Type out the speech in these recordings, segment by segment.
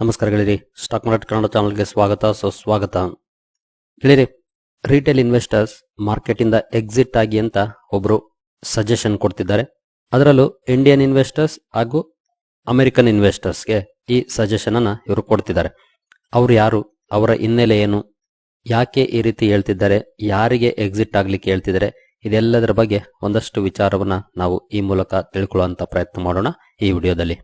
ನಮಸ್ಕಾರ stock market Kannada ಚಾನಲ್ಗೆ ಸ್ವಾಗತ, ಸುಸ್ವಾಗತ. ಗೆಳೆಯರಿ ರಿಟೇಲ್ ಇನ್ವೆಸ್ಟರ್ಸ್ ಮಾರ್ಕೆಟ್ ಇಂದ ಎಕ್ಸಿಟ್ ಆಗಿ ಅಂತ ಒಬ್ರು ಸಜೆಷನ್ ಕೊಡ್ತಿದ್ದಾರೆ. ಅದರಲ್ಲೂ ಇಂಡಿಯನ್ ಇನ್ವೆಸ್ಟರ್ಸ್ ಹಾಗೂ ಅಮೆರಿಕನ್ ಇನ್ವೆಸ್ಟರ್ಸ್ಗೆ ಈ ಸಜೆಷನ್ ಅನ್ನ ಇವರು ಕೊಡ್ತಿದ್ದಾರೆ. ಅವ್ರು ಯಾರು, ಅವರ ಹಿನ್ನೆಲೆ ಏನು, ಯಾಕೆ ಈ ರೀತಿ ಹೇಳ್ತಿದ್ದಾರೆ, ಯಾರಿಗೆ ಎಕ್ಸಿಟ್ ಆಗ್ಲಿಕ್ಕೆ ಹೇಳ್ತಿದ್ದಾರೆ, ಇದೆಲ್ಲದರ ಬಗ್ಗೆ ಒಂದಷ್ಟು ವಿಚಾರವನ್ನ ನಾವು ಈ ಮೂಲಕ ತಿಳ್ಕೊಳ್ಳುವಂತ ಪ್ರಯತ್ನ ಮಾಡೋಣ ಈ ವಿಡಿಯೋದಲ್ಲಿ.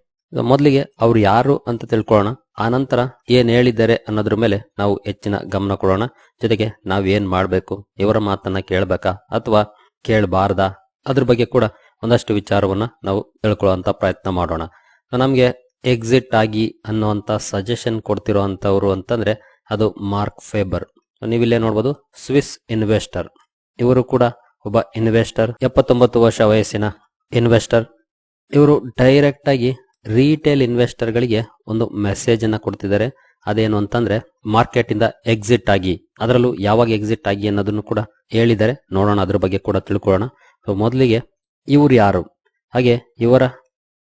ಮೊದಲಿಗೆ ಅವ್ರು ಯಾರು ಅಂತ ತಿಳ್ಕೊಳ್ಳೋಣ. ಆನಂತರ ಏನ್ ಹೇಳಿದ್ದಾರೆ ಅನ್ನೋದ್ರ ಮೇಲೆ ನಾವು ಹೆಚ್ಚಿನ ಗಮನ ಕೊಡೋಣ. ಜೊತೆಗೆ ನಾವ್ ಏನ್ ಮಾಡ್ಬೇಕು, ಇವರ ಮಾತನ್ನ ಕೇಳಬೇಕಾ ಅಥವಾ ಕೇಳಬಾರ್ದಾ? ಅದ್ರ ಬಗ್ಗೆ ಕೂಡ ಒಂದಷ್ಟು ವಿಚಾರವನ್ನ ನಾವು ತಿಳ್ಕೊಳ್ಳುವಂತ ಪ್ರಯತ್ನ ಮಾಡೋಣ. ನಮ್ಗೆ ಎಕ್ಸಿಟ್ ಆಗಿ ಅನ್ನುವಂತ ಸಜೆಷನ್ ಕೊಡ್ತಿರೋ ಅಂತವ್ರು ಅಂತಂದ್ರೆ ಅದು ಮಾರ್ಕ್ ಫೇಬರ್. ನೀವಿಲ್ಲೇ ನೋಡ್ಬೋದು, ಸ್ವಿಸ್ ಇನ್ವೆಸ್ಟರ್. ಇವರು ಕೂಡ ಒಬ್ಬ ಇನ್ವೆಸ್ಟರ್. ಎಪ್ಪತ್ತೊಂಬತ್ತು ವರ್ಷ ವಯಸ್ಸಿನ ಇನ್ವೆಸ್ಟರ್. ಇವರು ಡೈರೆಕ್ಟ್ ಆಗಿ ರಿಟೇಲ್ ಇನ್ವೆಸ್ಟರ್ಗಳಿಗೆ ಒಂದು ಮೆಸೇಜ್ ಅನ್ನ ಕೊಡ್ತಿದ್ದಾರೆ. ಅದೇನು ಅಂತಂದ್ರೆ ಮಾರ್ಕೆಟ್ ಇಂದ ಎಕ್ಸಿಟ್ ಆಗಿ, ಅದರಲ್ಲೂ ಯಾವಾಗ ಎಕ್ಸಿಟ್ ಆಗಿ ಅನ್ನೋದನ್ನು ಕೂಡ ಹೇಳಿದ್ದಾರೆ. ನೋಡೋಣ, ಅದ್ರ ಬಗ್ಗೆ ಕೂಡ ತಿಳ್ಕೊಳ್ಳೋಣ. ಸೊ ಮೊದಲಿಗೆ ಇವ್ರು ಯಾರು? ಹಾಗೆ ಇವರ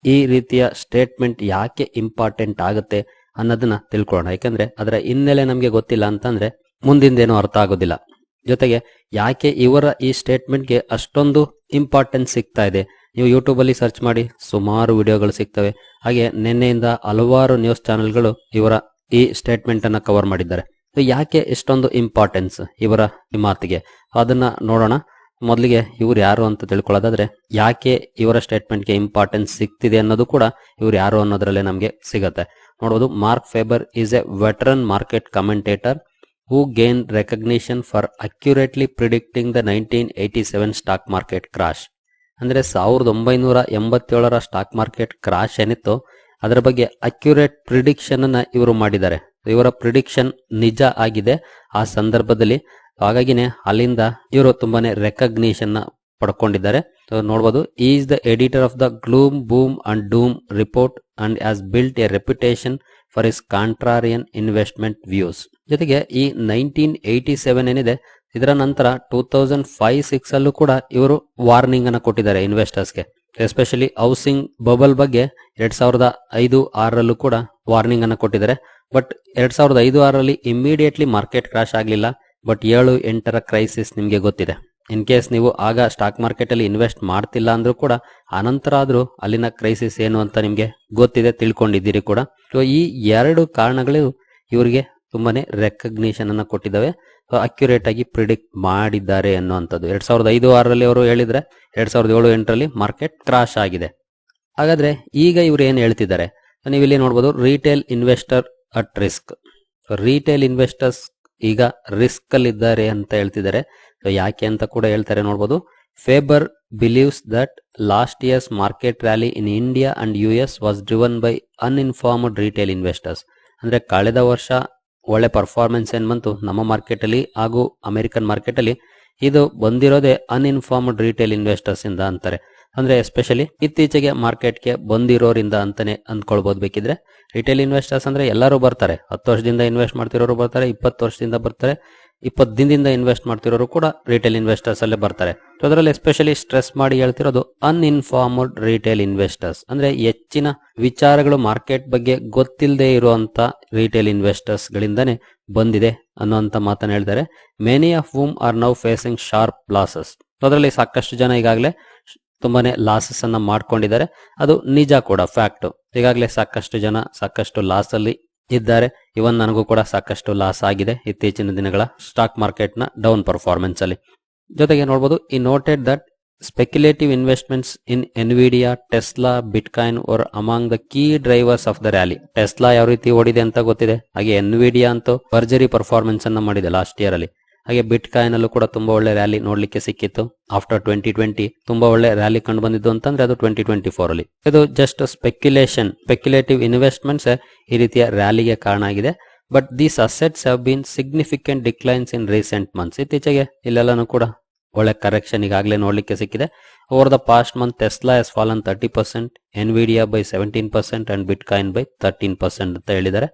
ಈ ರೀತಿಯ ಸ್ಟೇಟ್ಮೆಂಟ್ ಯಾಕೆ ಇಂಪಾರ್ಟೆಂಟ್ ಆಗುತ್ತೆ ಅನ್ನೋದನ್ನ ತಿಳ್ಕೊಳ್ಳೋಣ. ಯಾಕಂದ್ರೆ, ಅದರ ಹಿನ್ನೆಲೆ ನಮಗೆ ಗೊತ್ತಿಲ್ಲ ಅಂತಂದ್ರೆ ಮುಂದಿಂದೇನು ಅರ್ಥ ಆಗೋದಿಲ್ಲ. ಜೊತೆಗೆ, ಯಾಕೆ ಇವರ ಈ ಸ್ಟೇಟ್ಮೆಂಟ್ಗೆ ಅಷ್ಟೊಂದು ಇಂಪಾರ್ಟೆನ್ಸ್ ಸಿಗ್ತಾ ಇದೆ? ನೀವು ಯೂಟ್ಯೂಬಲ್ಲಿ ಸರ್ಚ್ ಮಾಡಿ ಸುಮಾರು ವಿಡಿಯೋಗಳು ಸಿಗ್ತವೆ. ಹಾಗೆ ನಿನ್ನೆಯಿಂದ ಹಲವಾರು ನ್ಯೂಸ್ ಚಾನೆಲ್ಗಳು ಇವರ ಈ ಸ್ಟೇಟ್ಮೆಂಟ್ ಅನ್ನ ಕವರ್ ಮಾಡಿದ್ದಾರೆ. ಯಾಕೆ ಇಷ್ಟೊಂದು ಇಂಪಾರ್ಟೆನ್ಸ್ ಇವರ ಈ ಮಾತಿಗೆ? ಅದನ್ನ ನೋಡೋಣ. ಮೊದಲಿಗೆ ಇವ್ರು ಯಾರು ಅಂತ ತಿಳ್ಕೊಳ್ಳೋದಾದ್ರೆ, ಯಾಕೆ ಇವರ ಸ್ಟೇಟ್ಮೆಂಟ್ಗೆ ಇಂಪಾರ್ಟೆನ್ಸ್ ಸಿಗ್ತಿದೆ ಅನ್ನೋದು ಕೂಡ ಇವ್ರು ಯಾರು ಅನ್ನೋದ್ರಲ್ಲೇ ನಮಗೆ ಸಿಗತ್ತೆ. ನೋಡಬಹುದು Mark Faber is a veteran market commentator who gain recognition for accurately predicting the nineteen eighty seven stock market crash ಅಂದ್ರೆ ಸಾವಿರದ ಒಂಬೈನೂರ ಎಂಬತ್ತೇಳರ ಸ್ಟಾಕ್ ಮಾರ್ಕೆಟ್ ಕ್ರಾಶ್ ಏನಿತ್ತು, ಅದರ ಬಗ್ಗೆ ಅಕ್ಯುರೇಟ್ ಪ್ರಿಡಿಕ್ಷನ್ ಅನ್ನ ಇವರು ಮಾಡಿದ್ದಾರೆ. ಇವರ ಪ್ರಿಡಿಕ್ಷನ್ ನಿಜ ಆಗಿದೆ ಆ ಸಂದರ್ಭದಲ್ಲಿ. ಹಾಗಾಗಿನೇ ಅಲ್ಲಿಂದ ಇವರು ತುಂಬಾನೇ ರೆಕಗ್ನಿಷನ್ ಪಡ್ಕೊಂಡಿದ್ದಾರೆ. ನೋಡಬಹುದು is the editor of the gloom boom and doom report and has built a reputation for his contrarian investment views ಜೊತೆಗೆ ಈ ನೈನ್ಟೀನ್ ಏಯ್ಟಿ ಸೆವೆನ್ ಏನಿದೆ, ಇದರ ನಂತರ ಟೂ ತೌಸಂಡ್ ಫೈವ್ ಸಿಕ್ಸ್ ಅಲ್ಲೂ ಕೂಡ ಇವರು ವಾರ್ನಿಂಗ್ ಅನ್ನು ಕೊಟ್ಟಿದ್ದಾರೆ ಇನ್ವೆಸ್ಟರ್ಸ್ಗೆ ಎಸ್ಪೆಷಲಿ ಹೌಸಿಂಗ್ ಬಬಲ್ ಬಗ್ಗೆ ಎರಡ್ ಸಾವಿರದ ಐದು ಆರರಲ್ಲೂ ಕೂಡ ವಾರ್ನಿಂಗ್ ಅನ್ನು ಕೊಟ್ಟಿದ್ದಾರೆ. ಬಟ್ ಎರಡ್ ಸಾವಿರದ ಐದು ಆರಲ್ಲಿ ಇಮಿಡಿಯೇಟ್ಲಿ ಮಾರ್ಕೆಟ್ ಕ್ರಾಶ್ ಆಗಲಿಲ್ಲ. ಬಟ್ ಏಳು ಎಂಟರ ಕ್ರೈಸಿಸ್ ನಿಮಗೆ ಗೊತ್ತಿದೆ. ಇನ್ ಕೇಸ್ ನೀವು ಆಗ ಸ್ಟಾಕ್ ಮಾರ್ಕೆಟ್ ಅಲ್ಲಿ ಇನ್ವೆಸ್ಟ್ ಮಾಡ್ತಿಲ್ಲ ಅಂದ್ರೂ ಕೂಡ ಅನಂತರ ಆದ್ರೂ ಅಲ್ಲಿನ ಕ್ರೈಸಿಸ್ ಏನು ಅಂತ ನಿಮಗೆ ಗೊತ್ತಿದೆ, ತಿಳ್ಕೊಂಡಿದ್ದೀರಿ ಕೂಡ. ಸೊ ಈ ಎರಡು ಕಾರಣಗಳು ಇವರಿಗೆ ತುಂಬಾನೇ ರೆಕಗ್ನಿಷನ್ ಅನ್ನ ಕೊಟ್ಟಿದ್ದಾವೆ. ಅಕ್ಯುರೇಟ್ ಆಗಿ ಪ್ರಿಡಿಕ್ಟ್ ಮಾಡಿದ್ದಾರೆ ಅನ್ನುವಂಥದ್ದು. ಎರಡ್ ಸಾವಿರದ ಐದು ಆರರಲ್ಲಿ ಅವರು ಹೇಳಿದ್ರೆ, ಎರಡ್ ಸಾವಿರದ ಏಳು ಎಂಟರಲ್ಲಿ ಮಾರ್ಕೆಟ್ ಕ್ರಾಶ್ ಆಗಿದೆ. ಹಾಗಾದ್ರೆ ಈಗ ಇವ್ರು ಏನ್ ಹೇಳ್ತಿದ್ದಾರೆ? ನೀವು ಇಲ್ಲಿ ನೋಡ್ಬೋದು retail investor at risk retail investors ಈಗ ರಿಸ್ಕ್ ಅಲ್ಲಿ ಇದ್ದಾರೆ ಅಂತ ಹೇಳ್ತಿದ್ದಾರೆ. ಯಾಕೆ ಅಂತ ಕೂಡ ಹೇಳ್ತಾರೆ ನೋಡ್ಬೋದು. Faber believes that last year's market rally in India and U S was driven by uninformed retail investors ಅಂದ್ರೆ, ಕಳೆದ ವರ್ಷ ಒಳ್ಳೆ ಪರ್ಫಾರ್ಮೆನ್ಸ್ ಏನ್ ಬಂತು? ನಮ್ಮ ಮಾರ್ಕೆಟ್ ಅಲ್ಲಿ ಹಾಗೂ ಅಮೆರಿಕನ್ ಮಾರ್ಕೆಟ್ ಅಲ್ಲಿ ಇದು ಬಂದಿರೋದೇ ಅನ್ಇನ್ಫಾರ್ಮ್ಡ್ ರಿಟೇಲ್ ಇನ್ವೆಸ್ಟರ್ಸ್ ಇಂದ ಅಂತಾರೆ. ಅಂದ್ರೆ ಎಸ್ಪೆಷಲಿ ಇತ್ತೀಚೆಗೆ ಮಾರ್ಕೆಟ್ಗೆ ಬಂದಿರೋರಿಂದ ಅಂತಾನೆ ಅಂದ್ಕೊಳ್ಬಹುದು ಬೇಕಿದ್ರೆ ರಿಟೇಲ್ ಇನ್ವೆಸ್ಟರ್ಸ್ ಅಂದ್ರೆ ಎಲ್ಲರೂ ಬರ್ತಾರೆ. ಹತ್ತು ವರ್ಷದಿಂದ ಇನ್ವೆಸ್ಟ್ ಮಾಡ್ತಿರೋರು ಬರ್ತಾರೆ, ಇಪ್ಪತ್ತು ವರ್ಷದಿಂದ ಬರ್ತಾರೆ. ಇಪ್ಪತ್ತು ದಿನದಿಂದ ಇನ್ವೆಸ್ಟ್ ಮಾಡ್ತಿರೋರು ಕೂಡ ರಿಟೇಲ್ ಇನ್ವೆಸ್ಟರ್ಸ್ ಅಲ್ಲೇ ಬರ್ತಾರೆ. ಸೊ ಅದರಲ್ಲಿ ಎಸ್ಪೆಷಲಿ ಸ್ಟ್ರೆಸ್ ಮಾಡಿ ಹೇಳ್ತಿರೋದು ಅನ್ಇನ್ಫಾರ್ಮ್ಡ್ ರಿಟೇಲ್ ಇನ್ವೆಸ್ಟರ್ಸ್ ಅಂದ್ರೆ ಹೆಚ್ಚಿನ ವಿಚಾರಗಳು ಮಾರ್ಕೆಟ್ ಬಗ್ಗೆ ಗೊತ್ತಿಲ್ಲದೆ ಇರುವಂತ ರಿಟೇಲ್ ಇನ್ವೆಸ್ಟರ್ಸ್ ಗಳಿಂದಾನೆ ಬಂದಿದೆ ಅನ್ನುವಂತ ಮಾತನ್ನ ಹೇಳ್ತಾರೆ. Many of whom are now facing sharp losses ಅದರಲ್ಲಿ ಸಾಕಷ್ಟು ಜನ ಈಗಾಗಲೇ ತುಂಬಾನೇ ಲಾಸಸ್ ಅನ್ನ ಮಾಡ್ಕೊಂಡಿದ್ದಾರೆ. ಅದು ನಿಜ ಕೂಡ ಫ್ಯಾಕ್ಟ್ ಈಗಾಗಲೇ ಸಾಕಷ್ಟು ಜನ ಸಾಕಷ್ಟು ಲಾಸ್ ಅಲ್ಲಿ ಇದ್ದಾರೆ. ಇವನ್ ನನಗೂ ಕೂಡ ಸಾಕಷ್ಟು ಲಾಸ್ ಆಗಿದೆ ಇತ್ತೀಚಿನ ದಿನಗಳ ಸ್ಟಾಕ್ ಮಾರ್ಕೆಟ್ನ ಡೌನ್ ಪರ್ಫಾರ್ಮೆನ್ಸ್ ಅಲ್ಲಿ. ಜೊತೆಗೆ ನೋಡಬಹುದು he noted that speculative investments in Nvidia Tesla Bitcoin or among the key drivers of the rally Tesla ಯಾವ ರೀತಿ ಓಡಿದೆ ಅಂತ ಗೊತ್ತಿದೆ? ಹಾಗೆ ಎನ್ವಿಡಿಯಾ ಅಂತೂ ಭರ್ಜರಿ ಪರ್ಫಾರ್ಮೆನ್ಸ್ ಅನ್ನ ಮಾಡಿದೆ ಲಾಸ್ಟ್ ಇಯರ್ ಅಲ್ಲಿ. ಹಾಗೆ ಬಿಟ್ ಕಾಯಿನ್ ಅಲ್ಲೂ ಕೂಡ ತುಂಬಾ ಒಳ್ಳೆ ರ್ಯಾಲಿ ನೋಡ್ಲಿಕ್ಕೆ ಸಿಕ್ಕಿತ್ತು. ಆಫ್ಟರ್ ಟ್ವೆಂಟಿ ಟ್ವೆಂಟಿ ತುಂಬಾ ಒಳ್ಳೆ ರ್ಯಾಲಿ ಕಂಡು ಬಂದಿದ್ದು ಅಂತಂದ್ರೆ ಅದು ಟ್ವೆಂಟಿ ಟ್ವೆಂಟಿ ಫೋರ್ ಅಲ್ಲಿ. ಇದು ಜಸ್ಟ್ ಸ್ಪೆಕ್ಯುಲೇಷನ್ ಸ್ಪೆಕ್ಯುಲೇಟಿವ್ ಇನ್ವೆಸ್ಟ್ಮೆಂಟ್ಸ್ ಈ ರೀತಿಯ ರ್ಯಾಲಿಗೆ ಕಾರಣ ಆಗಿದೆ. But these assets have been significant declines in recent months ಇತ್ತೀಚೆಗೆ ಇಲ್ಲೆಲ್ಲಾನು ಕೂಡ ಒಳ್ಳೆ ಕರೆಕ್ಷನ್ ಈಗಾಗಲೇ ನೋಡ್ಲಿಕ್ಕೆ ಸಿಕ್ಕಿದೆ. Over the past month Tesla has fallen thirty percent Nvidia by seventeen percent and Bitcoin by thirteen percent ಅಂತ ಹೇಳಿದ್ದಾರೆ.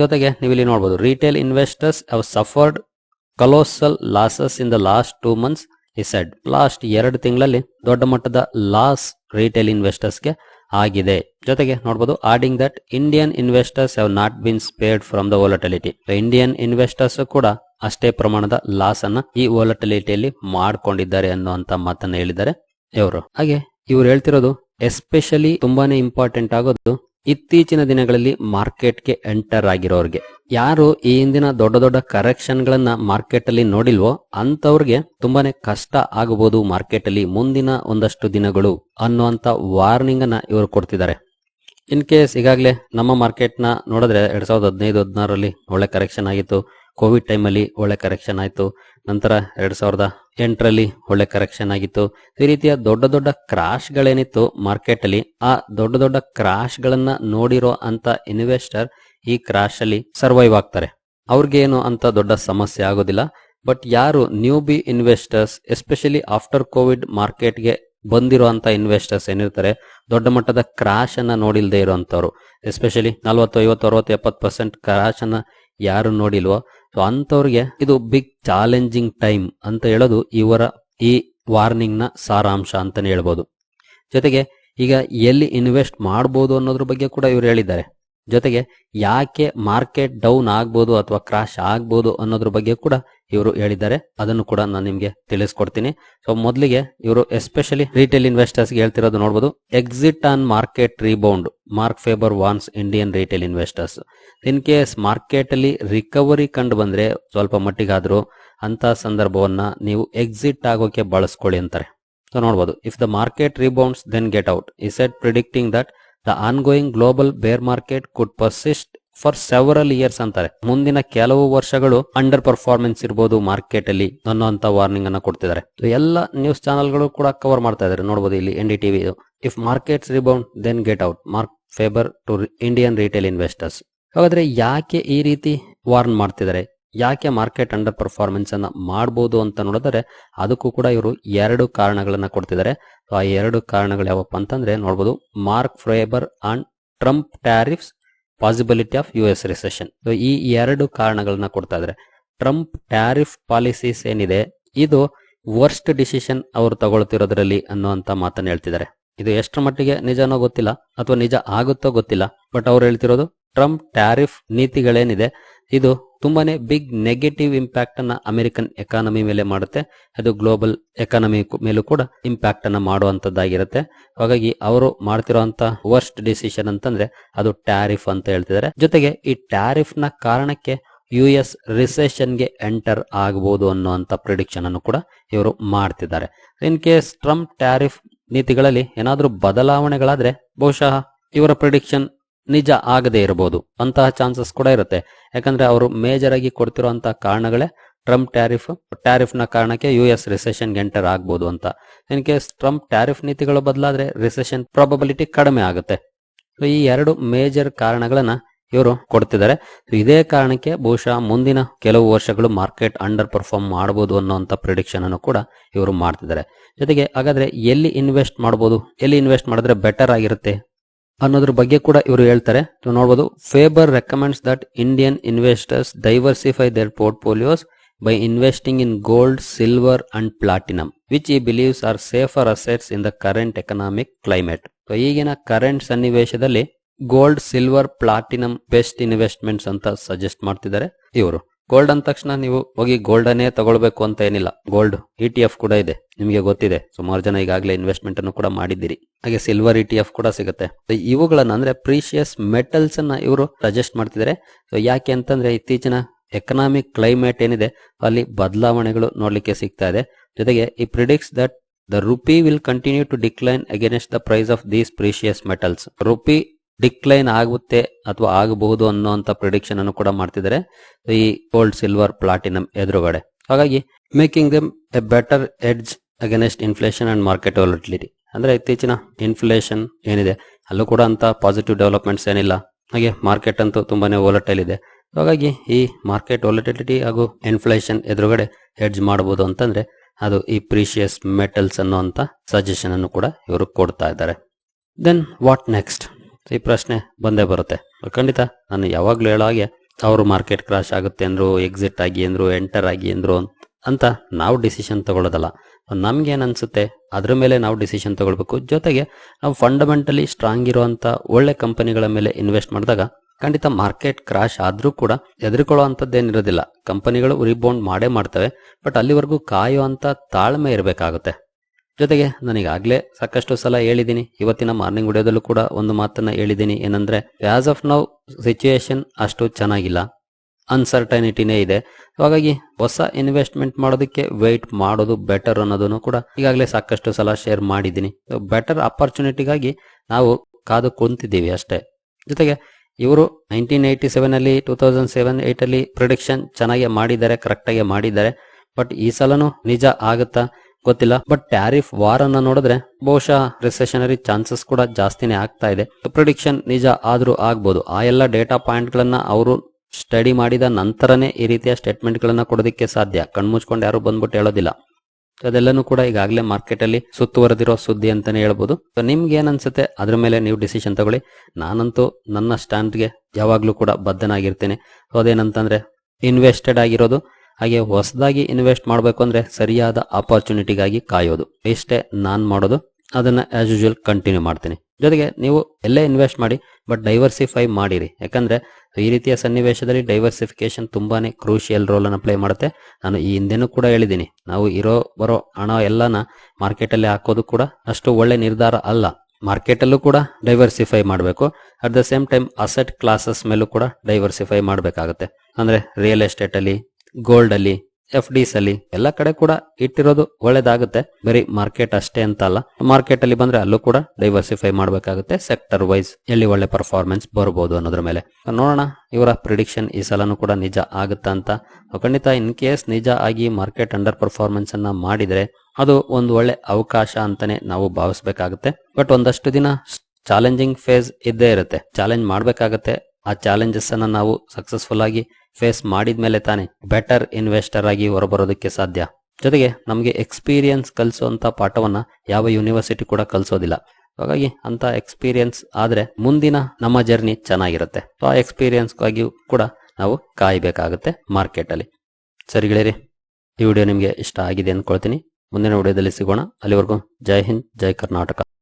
ಜೊತೆಗೆ ನೀವು ಇಲ್ಲಿ ನೋಡಬಹುದು retail investors have suffered colossal losses in the last two months ಈ ಸೆಡ್ ಲಾಸ್ಟ್ ಎರಡು ತಿಂಗಳಲ್ಲಿ ದೊಡ್ಡ ಮಟ್ಟದ ಲಾಸ್ ರಿಟೇಲ್ ಇನ್ವೆಸ್ಟರ್ಸ್ಗೆ ಆಗಿದೆ. ಜೊತೆಗೆ ನೋಡಬಹುದು adding that Indian investors have not been spared from the volatility Indian investors ಕೂಡ ಅಷ್ಟೇ ಪ್ರಮಾಣದ ಲಾಸ್ ಅನ್ನ ಈ ವೋಲಟಲಿಟಿಯಲ್ಲಿ ಮಾಡ್ಕೊಂಡಿದ್ದಾರೆ ಅನ್ನುವಂತ ಮಾತನ್ನ ಹೇಳಿದ್ದಾರೆ ಇವರು. ಹಾಗೆ ಇವ್ರು ಹೇಳ್ತಿರೋದು ಎಸ್ಪೆಷಲಿ ತುಂಬಾನೇ ಇಂಪಾರ್ಟೆಂಟ್ ಆಗೋದು ಇತ್ತೀಚಿನ ದಿನಗಳಲ್ಲಿ ಮಾರ್ಕೆಟ್ಗೆ ಎಂಟರ್ ಆಗಿರೋರಿಗೆ. ಯಾರು ಈ ಹಿಂದಿನ ದೊಡ್ಡ ದೊಡ್ಡ ಕರೆಕ್ಷನ್ ಗಳನ್ನ ಮಾರ್ಕೆಟ್ ಅಲ್ಲಿ ನೋಡಿಲ್ವೋ ಅಂತವ್ರಿಗೆ ತುಂಬಾನೇ ಕಷ್ಟ ಆಗಬಹುದು ಮಾರ್ಕೆಟ್ ಅಲ್ಲಿ ಮುಂದಿನ ಒಂದಷ್ಟು ದಿನಗಳು ಅನ್ನುವಂತ ವಾರ್ನಿಂಗ್ ಅನ್ನ ಇವರು ಕೊಡ್ತಿದ್ದಾರೆ. ಇನ್ ಕೇಸ್ ಈಗಾಗಲೇ ನಮ್ಮ ಮಾರ್ಕೆಟ್ನ ನೋಡಿದ್ರೆ ಎರಡ್ ಸಾವಿರದ ಹದಿನೈದು ಹದಿನಾರರಲ್ಲಿ ಒಳ್ಳೆ ಕರೆಕ್ಷನ್ ಆಗಿತ್ತು. ಕೋವಿಡ್ ಟೈಮಲ್ಲಿ ಒಳ್ಳೆ ಕರೆಕ್ಷನ್ ಆಯಿತು. ನಂತರ ಎರಡು ಸಾವಿರದ ಎಂಟರಲ್ಲಿ ಒಳ್ಳೆ ಕರೆಕ್ಷನ್ ಆಗಿತ್ತು. ಈ ರೀತಿಯ ದೊಡ್ಡ ದೊಡ್ಡ ಕ್ರಾಶ್ಗಳೇನಿತ್ತು ಮಾರ್ಕೆಟಲ್ಲಿ ಆ ದೊಡ್ಡ ದೊಡ್ಡ ಕ್ರಾಶ್ಗಳನ್ನ ನೋಡಿರೋ ಅಂತ ಇನ್ವೆಸ್ಟರ್ ಈ ಕ್ರಾಶ್ ಅಲ್ಲಿ ಸರ್ವೈವ್ ಆಗ್ತಾರೆ. ಅವ್ರಿಗೇನು ಅಂತ ದೊಡ್ಡ ಸಮಸ್ಯೆ ಆಗೋದಿಲ್ಲ. ಬಟ್ ಯಾರು newbie investors especially after COVID ಮಾರ್ಕೆಟ್ಗೆ ಬಂದಿರೋ ಅಂತ ಇನ್ವೆಸ್ಟರ್ಸ್ ಏನಿರ್ತಾರೆ, ದೊಡ್ಡ ಮಟ್ಟದ ಕ್ರಾಶ್ ಅನ್ನ ನೋಡಿಲ್ದೇ ಇರುವಂತವ್ರು ಎಸ್ಪೆಷಲಿ ನಲ್ವತ್ತು, ಐವತ್ತು, ಅರವತ್ತು, ಎಪ್ಪತ್ತು ಪರ್ಸೆಂಟ್ ಕ್ರಾಶ್ ಅನ್ನ ಯಾರು ನೋಡಿಲ್ವೋ ಸೊ ಅಂತವ್ರಿಗೆ ಇದು ಬಿಗ್ ಚಾಲೆಂಜಿಂಗ್ ಟೈಮ್ ಅಂತ ಹೇಳೋದು ಇವರ ಈ ವಾರ್ನಿಂಗ್ನ ಸಾರಾಂಶ ಅಂತಾನೆ ಹೇಳ್ಬೋದು. ಜೊತೆಗೆ ಈಗ ಎಲ್ಲಿ ಇನ್ವೆಸ್ಟ್ ಮಾಡ್ಬೋದು ಅನ್ನೋದ್ರ ಬಗ್ಗೆ ಕೂಡ ಇವರು ಹೇಳಿದ್ದಾರೆ. ಜೊತೆಗೆ ಯಾಕೆ ಮಾರ್ಕೆಟ್ ಡೌನ್ ಆಗ್ಬೋದು ಅಥವಾ ಕ್ರಾಶ್ ಆಗ್ಬೋದು ಅನ್ನೋದ್ರ ಬಗ್ಗೆ ಕೂಡ ಇವರು ಹೇಳಿದ್ದಾರೆ. ಅದನ್ನು ಕೂಡ ನಾನು ನಿಮಗೆ ತಿಳಿಸ್ಕೊಡ್ತೀನಿ. ಸೊ ಮೊದಲಿಗೆ ಇವರು ಎಸ್ಪೆಷಲಿ ರಿಟೇಲ್ ಇನ್ವೆಸ್ಟರ್ಸ್ಗೆ ಹೇಳ್ತಿರೋದು ನೋಡಬಹುದು exit on market rebound Mark Faber warns Indian retail investors in case market ಅಲ್ಲಿ ರಿಕವರಿ ಕಂಡು ಬಂದ್ರೆ ಸ್ವಲ್ಪ ಮಟ್ಟಿಗಾದ್ರೂ ಅಂತ ಸಂದರ್ಭವನ್ನ ನೀವು ಎಕ್ಸಿಟ್ ಆಗೋಕೆ ಬಳಸ್ಕೊಳ್ಳಿ ಅಂತಾರೆ. ಸೊ ನೋಡಬಹುದು if the market rebounds then get out is at predicting that the ongoing global bear market could persist for several years ಅಂತಾರೆ. ಮುಂದಿನ ಕೆಲವು ವರ್ಷಗಳು ಅಂಡರ್ ಪರ್ಫಾರ್ಮೆನ್ಸ್ ಇರಬಹುದು ಮಾರ್ಕೆಟ್ ಅಲ್ಲಿ ಅನ್ನೋಂತ ವಾರ್ನಿಂಗ್ ಅನ್ನ ಕೊಡ್ತಿದ್ದಾರೆ. ಎಲ್ಲ ನ್ಯೂಸ್ ಚಾನೆಲ್ಗಳು ಕೂಡ ಕವರ್ ಮಾಡ್ತಾ ಇದ್ದಾರೆ ನೋಡಬಹುದು ಇಲ್ಲಿ N D TV if markets rebound then get out Mark Faber to Indian retail investors ಹಾಗಾದ್ರೆ ಯಾಕೆ ಈ ರೀತಿ ವಾರ್ನ್ ಮಾಡ್ತಿದ್ದಾರೆ? ಯಾಕೆ ಮಾರ್ಕೆಟ್ ಅಂಡರ್ ಪರ್ಫಾರ್ಮೆನ್ಸ್ ಅನ್ನ ಮಾಡಬಹುದು ಅಂತ ನೋಡಿದ್ರೆ ಅದಕ್ಕೂ ಕೂಡ ಇವರು ಎರಡು ಕಾರಣಗಳನ್ನ ಕೊಡ್ತಿದ್ದಾರೆ. ಆ ಎರಡು ಕಾರಣಗಳು ಯಾವಪ್ಪ ಅಂತಂದ್ರೆ ನೋಡಬಹುದು Mark Faber and Trump tariffs possibility of U S recession ಈ ಎರಡು ಕಾರಣಗಳನ್ನ ಕೊಡ್ತಾ ಇದ್ದಾರೆ ಟ್ರಂಪ್ ಟ್ಯಾರಿಫ್ ಪಾಲಿಸೀಸ್ ಏನಿದೆ, ಇದು ವರ್ಸ್ಟ್ ಡಿಸಿಷನ್ ಅವರು ತಗೊಳ್ತಿರೋದ್ರಲ್ಲಿ ಅನ್ನುವಂತ ಮಾತನ್ನ ಹೇಳ್ತಿದ್ದಾರೆ. ಇದು ಎಷ್ಟರ ಮಟ್ಟಿಗೆ ನಿಜನೋ ಗೊತ್ತಿಲ್ಲ, ಅಥವಾ ನಿಜ ಆಗುತ್ತೋ ಗೊತ್ತಿಲ್ಲ ಬಟ್ ಅವ್ರು ಹೇಳ್ತಿರೋದು ಟ್ರಂಪ್ ಟ್ಯಾರಿಫ್ ನೀತಿಗಳೇನಿದೆ, ಇದು ತುಂಬಾನೇ ಬಿಗ್ ನೆಗೆಟಿವ್ ಇಂಪ್ಯಾಕ್ಟ್ ಅನ್ನ ಅಮೆರಿಕನ್ ಎಕಾನಮಿ ಮೇಲೆ ಮಾಡುತ್ತೆ. ಅದು ಗ್ಲೋಬಲ್ ಎಕಾನಮಿ ಮೇಲೂ ಕೂಡ ಇಂಪ್ಯಾಕ್ಟ್ ಅನ್ನ ಮಾಡುವಂತದ್ದಾಗಿರುತ್ತೆ ಹಾಗಾಗಿ ಅವರು ಮಾಡ್ತಿರೋಂತ ವರ್ಸ್ಟ್ ಡಿಸಿಷನ್ ಅಂತಂದ್ರೆ ಅದು ಟ್ಯಾರಿಫ್ ಅಂತ ಹೇಳ್ತಿದ್ದಾರೆ. ಜೊತೆಗೆ ಈ ಟ್ಯಾರಿಫ್ನ ಕಾರಣಕ್ಕೆ ಯು ಎಸ್ ರಿಸೆಷನ್ಗೆ ಎಂಟರ್ ಆಗಬಹುದು ಅನ್ನುವಂತ ಪ್ರಿಡಿಕ್ಷನ್ ಅನ್ನು ಕೂಡ ಇವರು ಮಾಡ್ತಿದ್ದಾರೆ. ಇನ್ ಕೇಸ್ ಟ್ರಂಪ್ ಟ್ಯಾರಿಫ್ ನೀತಿಗಳಲ್ಲಿ ಏನಾದರೂ ಬದಲಾವಣೆಗಳಾದ್ರೆ ಬಹುಶಃ ಇವರ ಪ್ರಿಡಿಕ್ಷನ್ ನಿಜ ಆಗದೇ ಇರಬಹುದು. ಅಂತಹ ಚಾನ್ಸಸ್ ಕೂಡ ಇರುತ್ತೆ. ಯಾಕಂದ್ರೆ ಅವರು ಮೇಜರ್ ಆಗಿ ಕೊಡ್ತಿರುವಂತಹ ಕಾರಣಗಳೇ ಟ್ರಂಪ್ ಟ್ಯಾರಿಫ್ ಟ್ಯಾರಿಫ್ನ ಕಾರಣಕ್ಕೆ ಯು ಎಸ್ ರಿಸೆಷನ್ ಎಂಟರ್ ಆಗ್ಬಹುದು ಅಂತ. ಇನ್ ಕೇಸ್ ಟ್ರಂಪ್ ಟ್ಯಾರಿಫ್ ನೀತಿಗಳು ಬದಲಾದ್ರೆ ರಿಸೆಷನ್ ಪ್ರಾಬಬಿಲಿಟಿ ಕಡಿಮೆ ಆಗುತ್ತೆ. ಈ ಎರಡು ಮೇಜರ್ ಕಾರಣಗಳನ್ನ ಇವರು ಕೊಡ್ತಿದ್ದಾರೆ. ಇದೇ ಕಾರಣಕ್ಕೆ ಬಹುಶಃ ಮುಂದಿನ ಕೆಲವು ವರ್ಷಗಳು ಮಾರ್ಕೆಟ್ ಅಂಡರ್ ಪರ್ಫಾರ್ಮ್ ಮಾಡಬಹುದು ಅನ್ನೋಂಥ ಪ್ರಿಡಿಕ್ಷನ್ ಅನ್ನು ಕೂಡ ಇವರು ಮಾಡ್ತಿದ್ದಾರೆ. ಜೊತೆಗೆ ಹಾಗಾದ್ರೆ ಎಲ್ಲಿ ಇನ್ವೆಸ್ಟ್ ಮಾಡಬಹುದು ಎಲ್ಲಿ ಇನ್ವೆಸ್ಟ್ ಮಾಡಿದ್ರೆ ಬೆಟರ್ ಆಗಿರುತ್ತೆ? ಅನ್ನೋದ್ರ ಬಗ್ಗೆ ಕೂಡ ಇವರು ಹೇಳ್ತಾರೆ. ನೋಡ್ಬೋದು ನೋಡಬಹುದು Faber recommends that Indian investors diversify their portfolios by investing in gold silver and platinum which he believes are safer assets in the current economic climate ಈಗಿನ ಕರೆಂಟ್ ಸನ್ನಿವೇಶದಲ್ಲಿ gold silver platinum best investments ಅಂತ suggest ಮಾಡ್ತಿದ್ದಾರೆ ಇವರು. Gold ಅಂದ ತಕ್ಷಣ ನೀವು ಹೋಗಿ ಗೋಲ್ಡನ್ನೇ ತಗೊಳ್ಬೇಕು ಅಂತ ಏನಿಲ್ಲ. ಗೋಲ್ಡ್ ಇ ಟಿ ಎಫ್ ಕೂಡ ಇದೆ. ನಿಮಗೆ ಗೊತ್ತಿದೆ. ಸುಮಾರು ಜನ ಈಗಾಗಲೇ ಇನ್ವೆಸ್ಟ್ಮೆಂಟ್ ಅನ್ನು ಕೂಡ ಮಾಡಿದ್ದೀರಿ. ಹಾಗೆ ಸಿಲ್ವರ್ ಇ ಟಿ ಎಫ್ ಕೂಡ ಸಿಗುತ್ತೆ. ಇವುಗಳನ್ನ ಅಂದ್ರೆ ಪ್ರೀಶಿಯಸ್ ಮೆಟಲ್ಸ್ ಅನ್ನ ಇವರು ಸಜೆಸ್ಟ್ ಮಾಡ್ತಿದ್ದಾರೆ ಸೊ ಯಾಕೆ ಅಂತಂದ್ರೆ ಇತ್ತೀಚಿನ ಎಕನಾಮಿಕ್ ಕ್ಲೈಮೇಟ್ ಏನಿದೆ, ಅಲ್ಲಿ ಬದಲಾವಣೆಗಳು ನೋಡ್ಲಿಕ್ಕೆ ಸಿಗ್ತಾ ಇದೆ. ಜೊತೆಗೆ he predicts that the rupee will continue to decline against the price of these precious metals rupee decline ಆಗುತ್ತೆ ಅಥವಾ ಆಗಬಹುದು ಅನ್ನೋಂಥ ಪ್ರಿಡಿಕ್ಷನ್ ಅನ್ನು ಕೂಡ ಮಾಡ್ತಿದ್ದಾರೆ. ಈ ಗೋಲ್ಡ್ ಸಿಲ್ವರ್ ಪ್ಲಾಟಿನಮ್ ಎದುರುಗಡೆ. ಹಾಗಾಗಿ making them a better edge against inflation and market volatility ಅಂದ್ರೆ ಇತ್ತೀಚಿನ ಇನ್ಫ್ಲೇಷನ್ ಏನಿದೆ, ಅಲ್ಲೂ ಕೂಡ ಅಂತ ಪಾಸಿಟಿವ್ ಡೆವಲಪ್ಮೆಂಟ್ಸ್ ಏನಿಲ್ಲ. ಹಾಗೆ ಮಾರ್ಕೆಟ್ ಅಂತೂ ತುಂಬಾನೇ ವೋಲಟೈಲ್ ಇದೆ. ಹಾಗಾಗಿ, ಈ ಮಾರ್ಕೆಟ್ ವಾಲಿಟಿಲಿಟಿ ಹಾಗೂ ಇನ್ಫ್ಲೇಷನ್ ಎದುರುಗಡೆ ಹೆಡ್ಜ್ ಮಾಡಬಹುದು ಅಂತಂದ್ರೆ, ಅದು ಈ ಪ್ರೀಶಿಯಸ್ ಮೆಟಲ್ಸ್ ಅನ್ನುವಂತ ಸಜೆಷನ್ ಅನ್ನು ಕೂಡ ಇವರು ಕೊಡ್ತಾ ಇದ್ದಾರೆ. ದೆನ್ ವಾಟ್ ನೆಕ್ಸ್ಟ್ ಈ ಪ್ರಶ್ನೆ ಬಂದೇ ಬರುತ್ತೆ. ಖಂಡಿತ ನಾನು ಯಾವಾಗಲೂ ಹೇಳೋ ಹಾಗೆ ಅವರು ಮಾರ್ಕೆಟ್ ಕ್ರಾಶ್ ಆಗುತ್ತೆ ಅಂದ್ರು ಎಕ್ಸಿಟ್ ಆಗಿ ಅಂದ್ರು ಎಂಟರ್ ಆಗಿ ಅಂದ್ರು ಅಂತ ನಾವು ಡಿಸಿಷನ್ ತಗೊಳ್ಳೋದಲ್ಲ. ನಮ್ಗೇನು ಅನ್ಸುತ್ತೆ? ಅದ್ರ ಮೇಲೆ ನಾವು ಡಿಸಿಷನ್ ತಗೊಳ್ಬೇಕು. ಜೊತೆಗೆ ನಾವು ಫಂಡಮೆಂಟಲಿ ಸ್ಟ್ರಾಂಗ್ ಇರುವಂತ ಒಳ್ಳೆ ಕಂಪನಿಗಳ ಮೇಲೆ ಇನ್ವೆಸ್ಟ್ ಮಾಡಿದಾಗ ಖಂಡಿತ ಮಾರ್ಕೆಟ್ ಕ್ರಾಶ್ ಆದ್ರೂ ಕೂಡ ಎದುರುಕೊಳ್ಳೋ ಅಂತದ್ದೇನಿರೋದಿಲ್ಲ ಕಂಪನಿಗಳು ರಿಬೌಂಡ್ ಮಾಡೇ ಮಾಡ್ತವೆ ಬಟ್ ಅಲ್ಲಿವರೆಗೂ ಕಾಯೋ ಅಂತ ತಾಳ್ಮೆ ಇರಬೇಕಾಗುತ್ತೆ. ಜೊತೆಗೆ ನನಗಾಗ್ಲೇ ಸಾಕಷ್ಟು ಸಲ ಹೇಳಿದ್ದೀನಿ. ಇವತ್ತಿನ ಮಾರ್ನಿಂಗ್ ವಿಡಿಯೋದಲ್ಲೂ ಕೂಡ ಒಂದು ಮಾತನ್ನ ಹೇಳಿದ್ದೀನಿ. ಏನಂದ್ರೆ ಆಸ್ ಆಫ್ ನೌ ಸಿಚುಯೇಷನ್ ಅಷ್ಟು ಚೆನ್ನಾಗಿಲ್ಲ. ಅನ್ಸರ್ಟನಿಟಿನೇ ಇದೆ. ಹಾಗಾಗಿ ಹೊಸ ಇನ್ವೆಸ್ಟ್ಮೆಂಟ್ ಮಾಡೋದಕ್ಕೆ ವೆಯ್ಟ್ ಮಾಡೋದು ಬೆಟರ್ ಅನ್ನೋದನ್ನು ಕೂಡ ಈಗಾಗಲೇ ಸಾಕಷ್ಟು ಸಲ ಶೇರ್ ಮಾಡಿದ್ದೀನಿ. ಬೆಟರ್ ಅಪರ್ಚುನಿಟಿಗಾಗಿ ನಾವು ಕಾದು ಕುಂತಿದ್ದೀವಿ ಅಷ್ಟೇ. ಜೊತೆಗೆ ಇವರು ನೈನ್ಟೀನ್ ಏಯ್ಟಿ ಸೆವೆನ್ ಅಲ್ಲಿ ಟೂ ತೌಸಂಡ್ ಸೆವೆನ್ ಏಟ್ ಅಲ್ಲಿ ಪ್ರೊಡಿಕ್ಷನ್ ಚೆನ್ನಾಗಿ ಮಾಡಿದ್ದಾರೆ ಕರೆಕ್ಟಾಗಿ ಮಾಡಿದ್ದಾರೆ. ಬಟ್ ಈ ಸಲನು ನಿಜ ಆಗುತ್ತಾ? ಗೊತ್ತಿಲ್ಲ. ಬಟ್ ಟ್ಯಾರಿಫ್ ವಾರ್ ಅನ್ನ ನೋಡಿದ್ರೆ ಬಹುಶಃ ರಿಸೆಷನರಿ ಚಾನ್ಸಸ್ ಕೂಡ ಜಾಸ್ತಿನೇ ಆಗ್ತಾ ಇದೆ. ಪ್ರಿಡಿಕ್ಷನ್ ನಿಜ ಆದ್ರೂ ಆಗ್ಬೋದು. ಆ ಎಲ್ಲ ಡೇಟಾ ಪಾಯಿಂಟ್ ಗಳನ್ನ ಅವರು ಸ್ಟಡಿ ಮಾಡಿದ ನಂತರನೇ ಈ ರೀತಿಯ ಸ್ಟೇಟ್ಮೆಂಟ್ ಗಳನ್ನ ಕೊಡೋದಕ್ಕೆ ಸಾಧ್ಯ. ಕಣ್ಮುಚ್ಕೊಂಡು ಯಾರು ಬಂದ್ಬಿಟ್ಟು ಹೇಳೋದಿಲ್ಲ. ಅದೆಲ್ಲನೂ ಕೂಡ ಈಗಾಗಲೇ ಮಾರ್ಕೆಟ್ ಅಲ್ಲಿ ಸುತ್ತುವರೆದಿರೋ ಸುದ್ದಿ ಅಂತಾನೆ ಹೇಳ್ಬೋದು. ನಿಮ್ಗೆ ಏನ್ ಅನ್ಸುತ್ತೆ ಅದ್ರ ಮೇಲೆ ನೀವು ಡಿಸಿಷನ್ ತಗೊಳ್ಳಿ. ನಾನಂತೂ ನನ್ನ ಸ್ಟ್ಯಾಂಡ್ಗೆ ಯಾವಾಗ್ಲೂ ಕೂಡ ಬದ್ಧನಾಗಿರ್ತೇನೆ. ಸೊ ಅದೇನಂತಂದ್ರೆ ಇನ್ವೆಸ್ಟೆಡ್ ಆಗಿರೋದು ಹಾಗೆ ಹೊಸದಾಗಿ ಇನ್ವೆಸ್ಟ್ ಮಾಡಬೇಕು ಅಂದ್ರೆ ಸರಿಯಾದ ಆಪರ್ಚುನಿಟಿಗಾಗಿ ಕಾಯೋದು. ಇಷ್ಟೇ ನಾನು ಮಾಡೋದು. ಅದನ್ನ ಆಸ್ ಯೂಶುವಲ್ ಕಂಟಿನ್ಯೂ ಮಾಡ್ತೀನಿ. ಜೊತೆಗೆ ನೀವು ಎಲ್ಲೇ ಇನ್ವೆಸ್ಟ್ ಮಾಡಿ ಬಟ್ ಡೈವರ್ಸಿಫೈ ಮಾಡಿರಿ. ಯಾಕಂದ್ರೆ ಈ ರೀತಿಯ ಸನ್ನಿವೇಶದಲ್ಲಿ ಡೈವರ್ಸಿಫಿಕೇಶನ್ ತುಂಬಾನೇ ಕ್ರೂಷಿಯಲ್ ರೋಲ್ ಅನ್ನು ಪ್ಲೇ ಮಾಡುತ್ತೆ. ನಾನು ಈ ಹಿಂದೆನೂ ಕೂಡ ಹೇಳಿದ್ದೀನಿ. ನಾವು ಇರೋ, ಬರೋ ಹಣ ಎಲ್ಲನ ಮಾರ್ಕೆಟ್ ಅಲ್ಲಿ ಹಾಕೋದು ಕೂಡ ಅಷ್ಟು ಒಳ್ಳೆ ನಿರ್ಧಾರ ಅಲ್ಲ. ಮಾರ್ಕೆಟ್ ಅಲ್ಲೂ ಕೂಡ ಡೈವರ್ಸಿಫೈ ಮಾಡಬೇಕು. At the same time asset classes ಮೇಲೂ ಕೂಡ ಡೈವರ್ಸಿಫೈ ಮಾಡಬೇಕಾಗುತ್ತೆ. ಅಂದ್ರೆ ರಿಯಲ್ ಎಸ್ಟೇಟ್ ಅಲ್ಲಿ ಗೋಲ್ಡ್ ಅಲ್ಲಿ ಎಫ್ ಡಿಸ್ ಅಲ್ಲಿ, ಎಲ್ಲ ಕಡೆ ಕೂಡ ಇಟ್ಟಿರೋದು ಒಳ್ಳೇದಾಗುತ್ತೆ. ಬರೀ ಮಾರ್ಕೆಟ್ ಅಷ್ಟೇ ಅಂತ ಅಲ್ಲ. ಮಾರ್ಕೆಟ್ ಅಲ್ಲಿ ಬಂದ್ರೆ ಅಲ್ಲೂ ಕೂಡ ಡೈವರ್ಸಿಫೈ ಮಾಡಬೇಕಾಗುತ್ತೆ. ಸೆಕ್ಟರ್ ವೈಸ್ ಎಲ್ಲಿ ಒಳ್ಳೆ ಪರ್ಫಾರ್ಮೆನ್ಸ್ ಬರಬಹುದು ಅನ್ನೋದ್ರ ಮೇಲೆ. ನೋಡೋಣ, ಇವರ ಪ್ರಿಡಿಕ್ಷನ್ ಈ ಸಲನೂ ಕೂಡ ನಿಜ ಆಗುತ್ತಾ ಅಂತ. ಖಂಡಿತ ಇನ್ ಕೇಸ್ ನಿಜ ಆಗಿ ಮಾರ್ಕೆಟ್ ಅಂಡರ್ ಪರ್ಫಾರ್ಮೆನ್ಸ್ ಅನ್ನ ಮಾಡಿದ್ರೆ ಅದು ಒಂದು ಒಳ್ಳೆ ಅವಕಾಶ ಅಂತಾನೆ ನಾವು ಭಾವಿಸ್ಬೇಕಾಗುತ್ತೆ. ಬಟ್ ಒಂದಷ್ಟು ದಿನ ಚಾಲೆಂಜಿಂಗ್ ಫೇಸ್ ಇದ್ದೇ ಇರುತ್ತೆ. ಚಾಲೆಂಜ್ ಮಾಡ್ಬೇಕಾಗತ್ತೆ. ಆ ಚಾಲೆಂಜಸ್ ಅನ್ನ ನಾವು ಸಕ್ಸಸ್ಫುಲ್ ಆಗಿ ಫೇಸ್ ಮಾಡಿದ್ಮೇಲೆ ತಾನೆ ಬೆಟರ್ ಇನ್ವೆಸ್ಟರ್ ಆಗಿ ಹೊರಬರೋದಕ್ಕೆ ಸಾಧ್ಯ. ಜೊತೆಗೆ ನಮಗೆ ಎಕ್ಸ್ಪೀರಿಯನ್ಸ್ ಕಲಿಸುವಂತ ಪಾಠವನ್ನ ಯಾವ ಯೂನಿವರ್ಸಿಟಿ ಕೂಡ ಕಲಿಸೋದಿಲ್ಲ. ಹಾಗಾಗಿ ಅಂತ ಎಕ್ಸ್ಪೀರಿಯನ್ಸ್ ಆದ್ರೆ ಮುಂದಿನ ನಮ್ಮ ಜರ್ನಿ ಚೆನ್ನಾಗಿರುತ್ತೆ. ಸೊ ಆ ಎಕ್ಸ್ಪೀರಿಯನ್ಸ್ಗಾಗಿ ಕೂಡ ನಾವು ಕಾಯಬೇಕಾಗುತ್ತೆ ಮಾರ್ಕೆಟ್ ಅಲ್ಲಿ. ಸರಿ ಗೆಳೆಯರಿ, ಈ ವಿಡಿಯೋ ನಿಮಗೆ ಇಷ್ಟ ಆಗಿದೆ ಅಂದ್ಕೊಳ್ತೀನಿ ಮುಂದಿನ ವಿಡಿಯೋದಲ್ಲಿ ಸಿಗೋಣ. ಅಲ್ಲಿವರೆಗೂ ಜೈ ಹಿಂದ್, ಜೈ ಕರ್ನಾಟಕ.